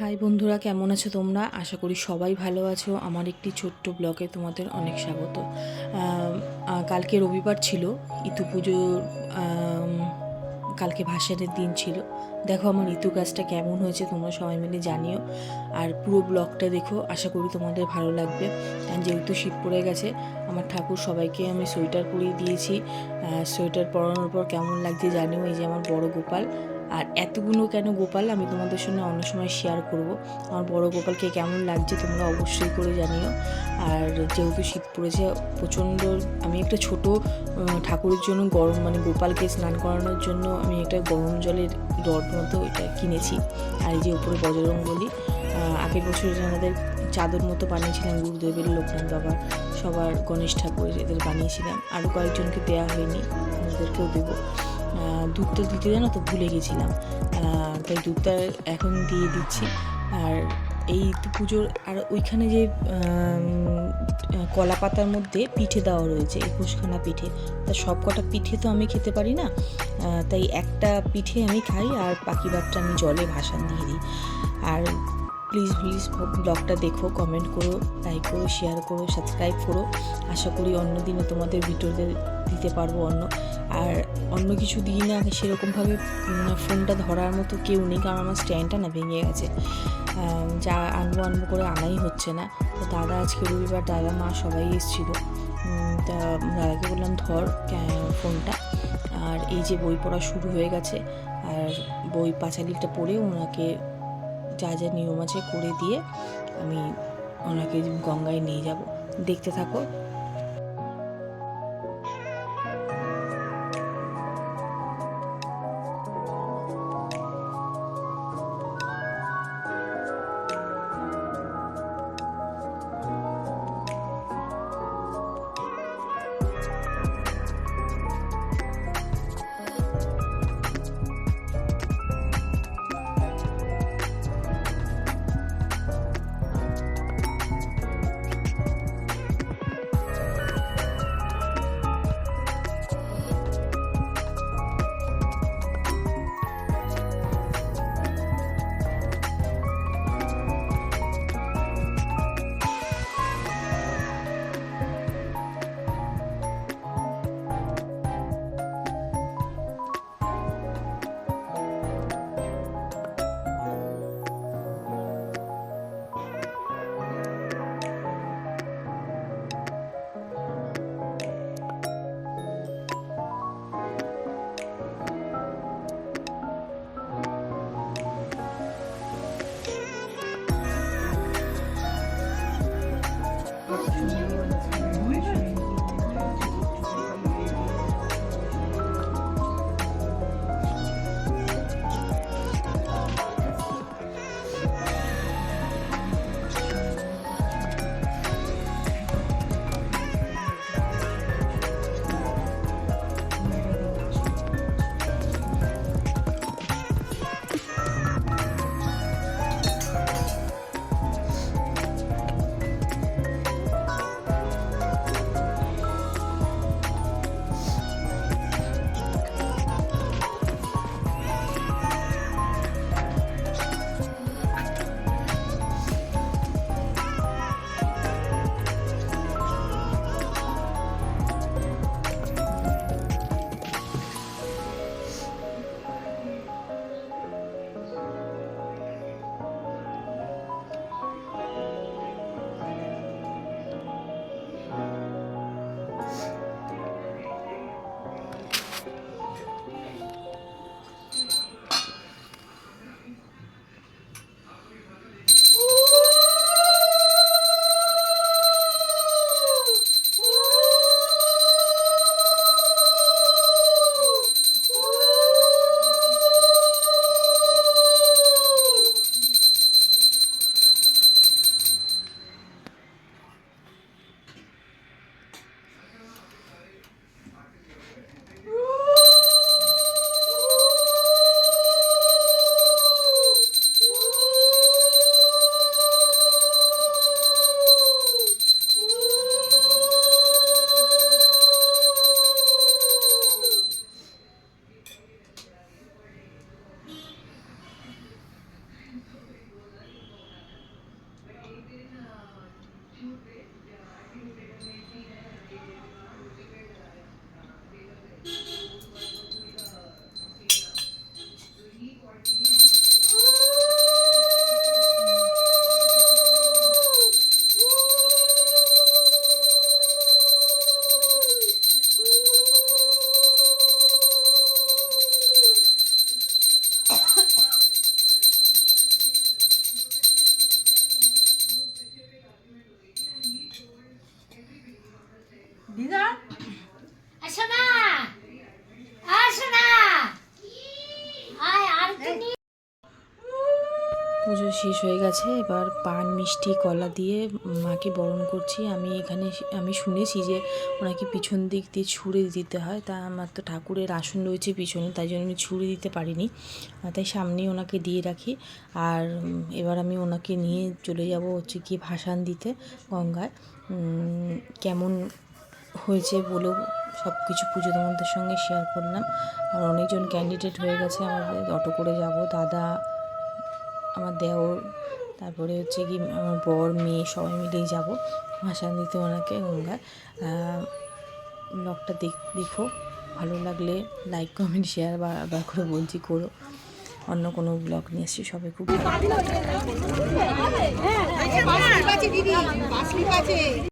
High বন্ধুরা, কেমন আছো তোমরা? আশা করি সবাই ভালো আছো। আমার একটি ছোট্ট ব্লগে তোমাদের অনেক স্বাগত। কালকে রবিবার ছিল, ইতু পুজোর কালকে ভাসানের দিন ছিল। দেখো আমার ঋতু গাছটা কেমন হয়েছে, তোমরা সবাই মিলে জানিও। আর পুরো ব্লগটা দেখো, আশা করি তোমাদের ভালো লাগবে। যেহেতু শীত পড়ে গেছে, আমার ঠাকুর সবাইকে আমি সোয়েটার পরিয়ে দিয়েছি। সোয়েটার পরানোর পর কেমন লাগছে জানিও, এই যে আমার বড় গোপাল। আর এতগুলো কেন গোপাল আমি তোমাদের সঙ্গে অন্য সময় শেয়ার করব। আমার বড় গোপালকে কেমন লাগছে তোমরা অবশ্যই করে জানিও। আর যেহেতু শীত পড়েছে, প্রচণ্ড আমি একটা ছোট ঠাকুরের জন্য গরম মানে গোপালকে স্নান করানোর জন্য আমি একটা গরম জলের ডট মতো এটা কিনেছি। আর এই যে উপরে বজরঙ্গলি আগের বছর আমাদের চাদর মতো বানিয়েছিলাম গুরুদেবের লোকনাথ বাবা সবার গণেশ ঠাকুরের এদের বানিয়েছিলাম। আরও কয়েকজনকে দেওয়া হয়নি, ওদেরকেও দেবো। দুধটা দিতে জানো তো ভুলে গেছিলাম। তাই দুধটা এখন দিয়ে দিচ্ছি। আর এই পুজোর আর ওইখানে যে কলা পাতার মধ্যে পিঠে দেওয়া রয়েছে, একুশখানা পিঠে। তা সব কটা পিঠে তো আমি খেতে পারি না। তাই একটা পিঠে আমি খাই আর বাকি ভাগটা আমি জলে ভাসান দিয়ে দিই। আর প্লিজ প্লিজ ব্লগটা দেখো কমেন্ট করো লাইক করো শেয়ার করো সাবস্ক্রাইব করো। আশা করি অন্য দিনে তোমাদের ভিডিওতে দিতে পারব অন্য। আর অন্য কিছু দিই না সেরকমভাবে ফোনটা ধরার মতো কেউ নেই, কারণ আমার স্ট্যান্ডটা না ভেঙে গেছে। যা আনব আনব করে আনাই হচ্ছে না। তো দাদা আজকে রবিবার, দাদা, মা সবাই এসেছিল। তা দাদাকে বললাম, ধর ফোনটা। আর এই যে বই পড়া শুরু হয়ে গেছে, আর বই পাঁচালিটা পড়ে ওনাকে যা যা নিয়ম আছে করে দিয়ে আমি ওনাকে গঙ্গায় নিয়ে যাব। দেখতে থাকো। শেষ হয়ে গেছে। এবার পান, মিষ্টি, কলা দিয়ে মাকে বরণ করছি। আমি এখানে আমি শুনেছি যে ওনাকে পিছন দিক দিয়ে ছুঁড়ে দিতে হয়। তা আমার তো ঠাকুরের আসন রয়েছে পিছনে, তাই জন্য আমি ছুঁড়ে দিতে পারিনি। তাই সামনেই ওনাকে দিয়ে রাখি। আর এবার আমি ওনাকে নিয়ে চলে যাব হচ্ছে কি ভাসান দিতে গঙ্গায়। কেমন হয়েছে বলেও সব কিছু পুজো তোমাদের সঙ্গে শেয়ার করলাম। আর অনেকজন ক্যান্ডিডেট হয়ে গেছে আমাদের। অটো করে যাব। দাদা আমার দেওর তারপরে হচ্ছে কি আমার বর মেয়ে সবাই মিলেই যাব ভাসান দিতে ওনাকে গঙ্গায় ব্লগটা দেখ ভালো লাগলে লাইক কমেন্ট শেয়ার বারবার করে বলছি করো অন্য কোনো ব্লগ নিয়ে এসছি সবাই খুব ভালো